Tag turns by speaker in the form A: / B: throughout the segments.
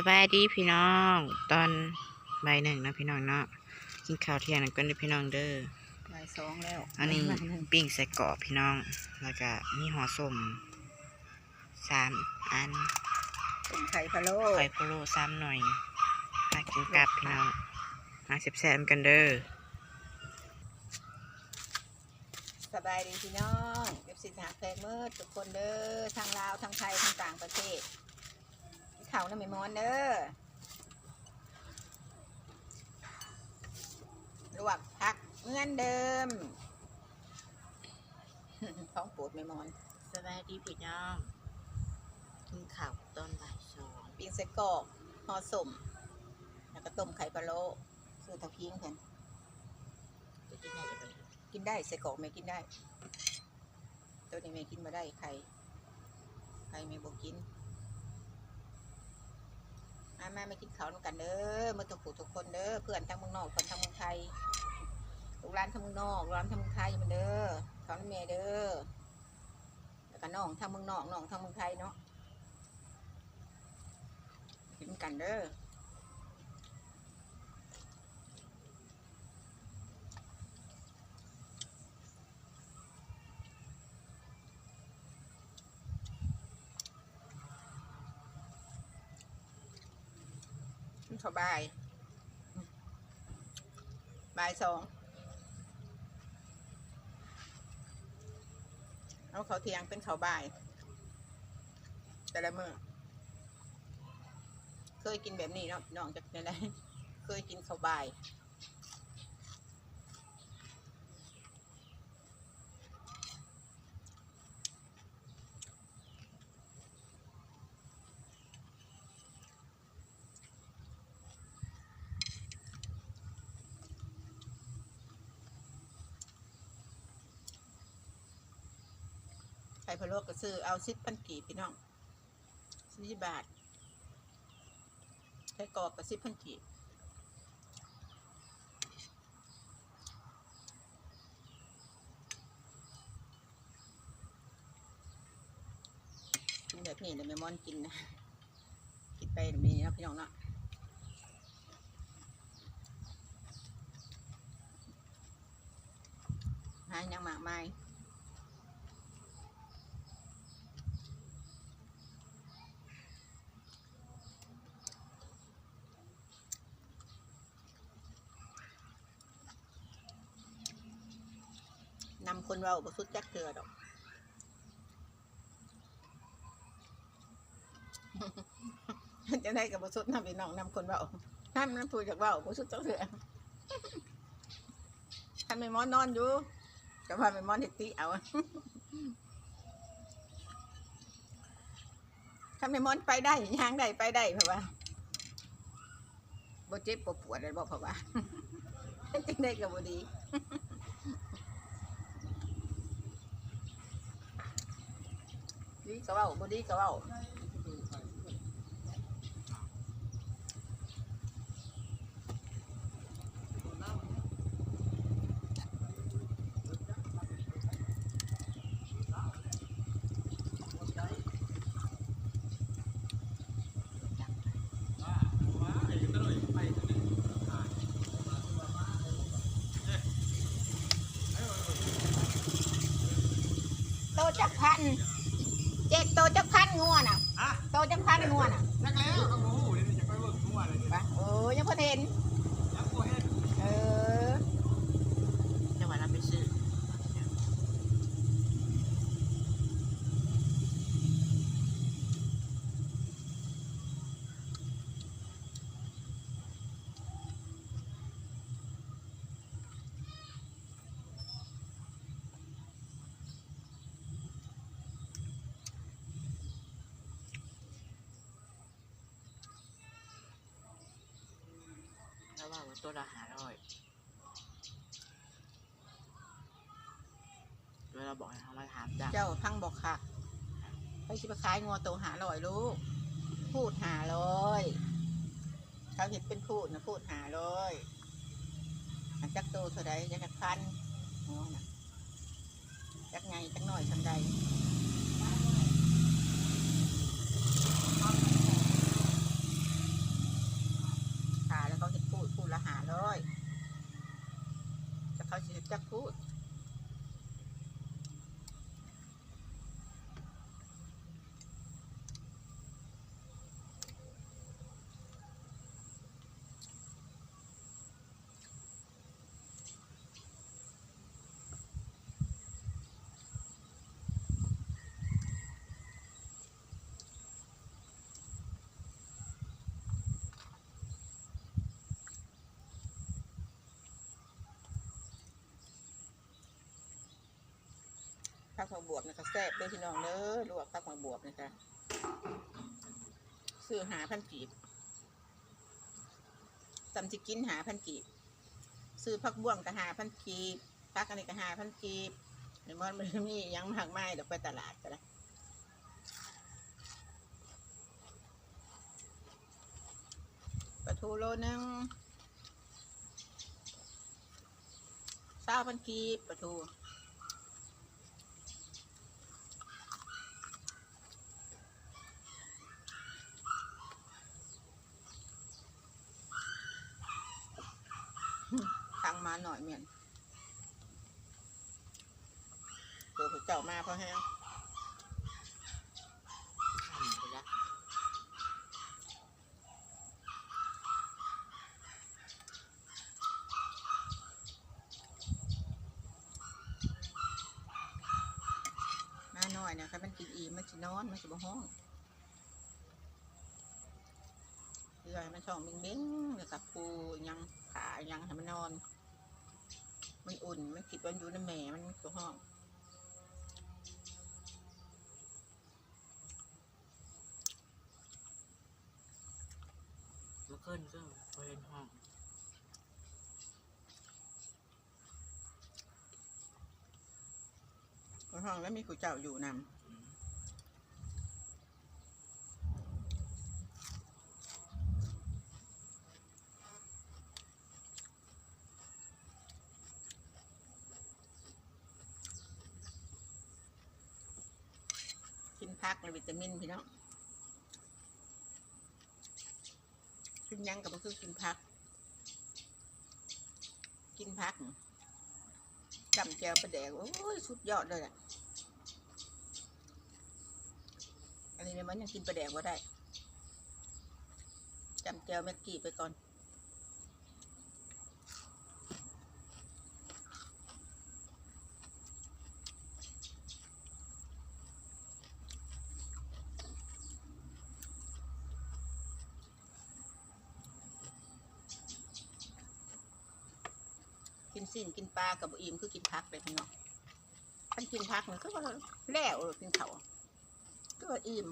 A: สบายดีพี่น้อง ตอนบ่ายหนึ่งนะพี่น้องเนาะกินข้าวเที่ยงกันก่อนเด้อพี่น้องเด้อ
B: บ่ายสองแล้ว
A: อันนี้
B: บ่ายหนึ่ง
A: ปิ้งใส่กรอบพี่น้อง แล้วก็มีห่อส้มสามอัน
B: ต้มไข่พะโล้
A: ไข่พะโล้สามหน่อยมากินกับพี่น้องมาแซ่บๆกันเด้อ
B: สบายดีพี่น้องเอฟซีหาแพงเมื่อทุกคนเด้อทางลาวทางไทยทางต่างประเทศ เขาน้ำไม่มอนเด้อลวกผักเหมือนเดิมของโปรดไม่มอน
A: สบายดีพี่น้องกินข้าวตอนบ่ายสอง
B: ปิ้งไส้กรอกห่อสมแล้วก็ต้มไข่พะโล้ซื้อเตาพิงเพิ่น
A: จะกินอะไรกัน
B: กินได้ไส้กรอกไม่กินได้ ตัวนี้ไม่กินมาได้ไข่ไข่ไม่บอกกิน มามาไม่คิดเขาวด้วยกันเด้อมาทุกผู้ทุกคนเด้อเพื่อนทางเมืองนอกคนทางเมืองไทยลูกร้านทางเมืองนอกร้านทางเมืองไทยมันเด้อเขาน้ำเมเด้อแล้วก็น้องทางเมืองนอกน้องทางเมืองไทยเนาะกินกันเด้อ เขาบ่ายบ่ายสองเอาเขาเทียงเป็นเขาบ่าย แต่ละมือเคยกินแบบนี้เนาะน้องจากไหนเคยกินเขาบ่าย ไข่พะโล้ก็ซื้อเอาซิปพันกีบพี่น้องสิบบาทไข่กรอกกับซิปพันกีบกินแบบนี้เดี๋ยวแม่มอนกินนะกินไปแบบนี้นะพี่น้องเนาะหายังมากมาย คนเราบสุดจักเถื่อดอกจะได้กับบสุดนำไปน้องนำคนเราห้ามนำพูดจากเราบสุดจักเถื่อทำไม่มอนนอนอยู่กับพาไม่มอนเห็ดตีเอาทำไม่มอนไปได้ย่างได้ไปได้เพราะว่าบ่เจ็บบ่ปวดอะไรบ่เพราะว่าจังได้กับบ่ดี ดีก็เว้าบ่ดีก็เว้าโตจักพัน โตจักพันงัวน่ะ นั
C: กแล้วครับโอ้โหเดี๋ยวจะไปเบิกทั่วเลย
B: ไปเออยังพอเห็น
C: ยังบ่เห็น
B: เออ
A: จังหวะนั้นไปซื้อ แล้วว่าว่า ตัวละหาร้อยเวลาบอกให้เขามาถามจ้ะ
B: เจ้าพังบอกค่ะไปชิบะขายงัวโตหาลอยลูก พูดหาลอยเขาเห็นเป็นพูดนะพูดหาลอยอันจักโตเท่าใดจักพันงัวนะจักไงจักหน่อยทันใด ผักมาบวบนะคะแซ่บเลยพี่น้องเด้อลวกผักมาบวบนะคะซื้อหาพันกีบจำจิกินหาพันกีบซื้อผักบ่วงก็หาพันกีบผักอันนี้ก็หาพันกีบเดี๋ยวมันมันมียังมากไมายเดี๋ยวไปตลาดก็ได้ปลาทูโลนึงเศร้าพันกีบปลาทู สั่ง มาหน่อยเมียนเดี๋ยวผเจ้ามาเพราะแห้ง
A: ทำไปละ
B: มาหน่อยเนี่ยครับมันกินอิ่มมันจะนอนมันจะบ่ห้องเพื่อให้มันช่องเบ้งๆแล้วกับปูยังขายังให้มันนอน มันอุ่น มันคิดว่าอยู่ในแม่มันก็ห้อง
A: เมื่อคืนก็ไปเห็นห้อง
B: ก็ห้องแล้วมีกูเจ้าอยู่น
A: อืมำ
B: พักเลยวิตามินพี่น้องกินยังกับมันคือกินพัก กินพักจำแจวประแดกโอ้ยสุดยอดเลยแหละอันนี้มันยังกินประแดกว่าได้จำแจวแม็กกี้ไปก่อนสิ้นกิน ปลากับอิ่มคือกินพักเลยพี่น้องมันกินพักมันก็ว่าแล้วกินเขาก็ว่าอิ่ม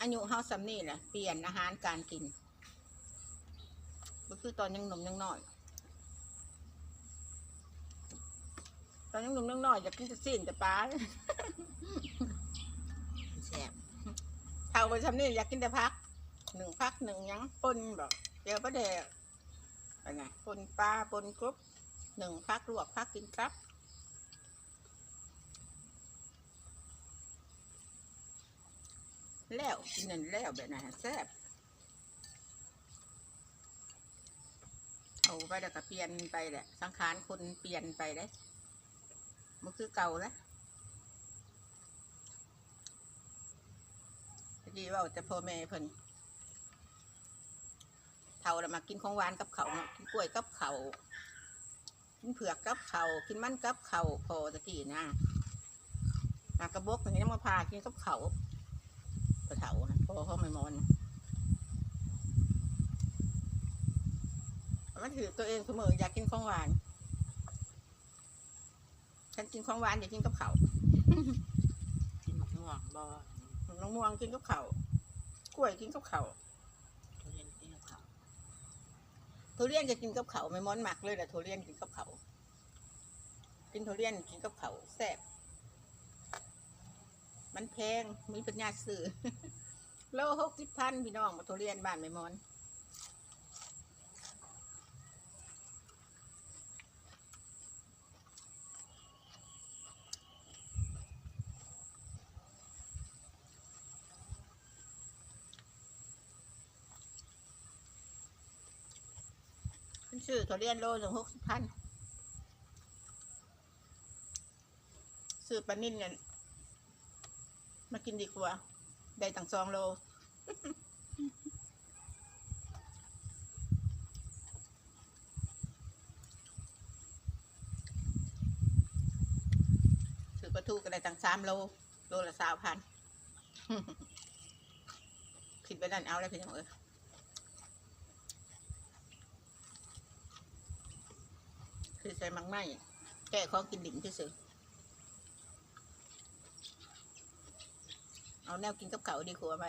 B: อายุเฮาสำนี่แหละเปลี่ยนอาหารการกินก็คือตอนยังหนุ่มยังน้อย ตอนยังหนุ่มยังน้อยอยากกินแต่สิ้นแต่ปลา
A: แซ่บ
B: เท่าไปสำนี่อยากกินแต่พักหนึ่งพักหนึ่งยังปนบอกเจอประเดก อะไรปนปลาปนกรุบหนึ่งพักลวกพักกินครับแล้วกินนั่นแล้วแบบนั้นแซ่บเอาไปแล้วก็เปลี่ยนไปแหละ สังขารคนเปลี่ยนไปได้มันคือเก่าแล้วดีว่าแต่พ่อแม่เพิ่น เท่าแล้วมากินของหวานกับเขาวเนาะกินกล้วยกับเขาวกินเผือกกับเขาวกินมันกับเขาวพอตะกี้นะมากระบอกอย่างนี้มาพากินกับเขาวกระเถานะเพราะว่าเขาไม่มอนมันถือตัวเองเสมออยากกินของหวานฉันกินของหวานอยากกินกับเขาว
A: กินมะม่วงบ่
B: น้องม่วงกินกับเขาวกล้วยกินกับเขาว
A: ทุเรียนกินกับข้าว
B: ทุเรียนจะกินกับเขาไม่ม้อนหมักเลยแหละทุเรียนกินกับเขากินทุเรียนกินกับเขาแซ่บมันแพงมีปัญญาซื้อโลหกสิบพันพี่น้องมาทุเรียนบ้านไม่ม้อน ชื่อทุเรียนโลถึงหกสิบพันซื้อปลานิ่นเนี่ยมากินดีกว่า ได้ตั้งสองโล ซื้อปลาทูก็ได้ตั้งสามโล โลละสามพันคิดไปนั่นเอาแล้วพี่น้องเอ้ย คือใส่มังไม่แก้ของกินดิ่มที่สุดเอาแนวกินกับเขาดีกว่าไหม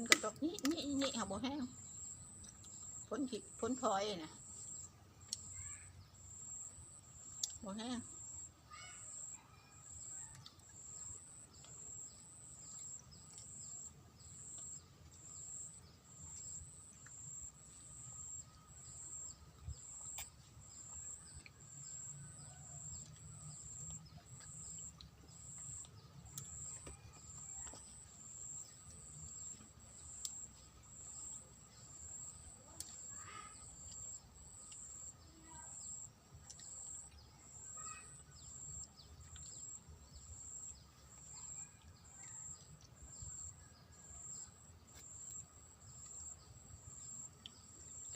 B: นกระตกนี่นี่นี่หาบ่แห้งฝนผิดฝนพลอยนะบ่แห้ง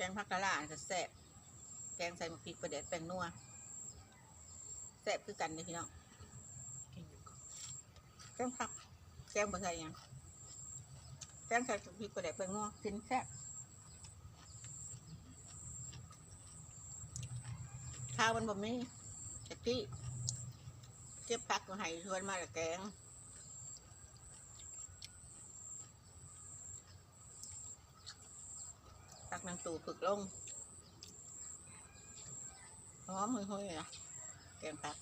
B: แกงผักกะหล่าก็แซ่บแกงใส่หมกพริกประเด็ดแป้งนัวแซ่บคือกันเลยพี่น้องแกงผักแกงบะใส่ยังแกงใส่หมกพริกประเด็ดแป้งนัวกินแซ่บข้าวมันบ่มีตะกี้เก็บผักมาให้ชวนมาละแกง ตัก นางตูฝึกลงหอมห่วยๆอะแกงผัก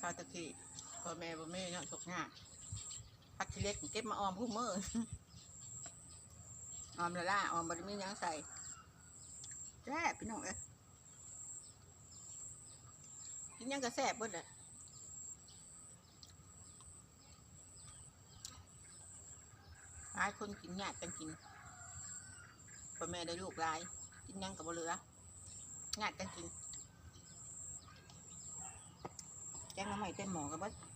B: ข้าวตะกี้พ่อแม่บ่แม่เนาะตกงานผักขี้เล็กเก็บมาออมผู้มือออมละล่าออมบไดมีหยังใส่แซ่บพี่น้องเอ้ กินยังกระแซบเบิดแหละหลายคนกินยากกันกินพ่อแม่ได้ลูกหลาย กินยังกับเหลือยากกันกินแกงน้ำใหม่เต็มหม้อกับเบิด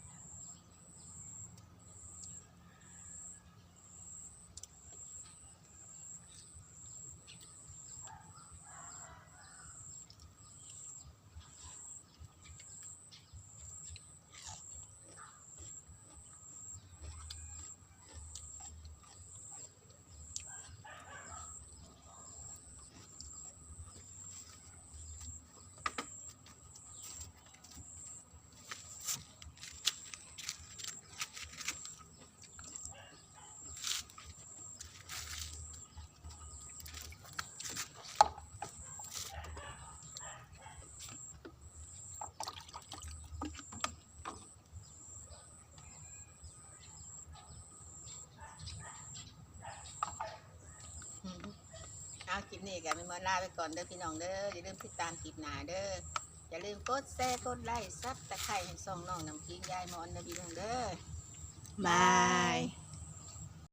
B: นี้กันไม่มอลาไปก่อนเด้อพี่น้องเด้ออย่าลืมติดตามคลิปหน้าเด้ออย่าลืมกดแชร์กดไลค์ซับตะไคร้ให้ส่องน้องน้ำพริกยายมอนนะพี่น้องเด้อ
A: บาย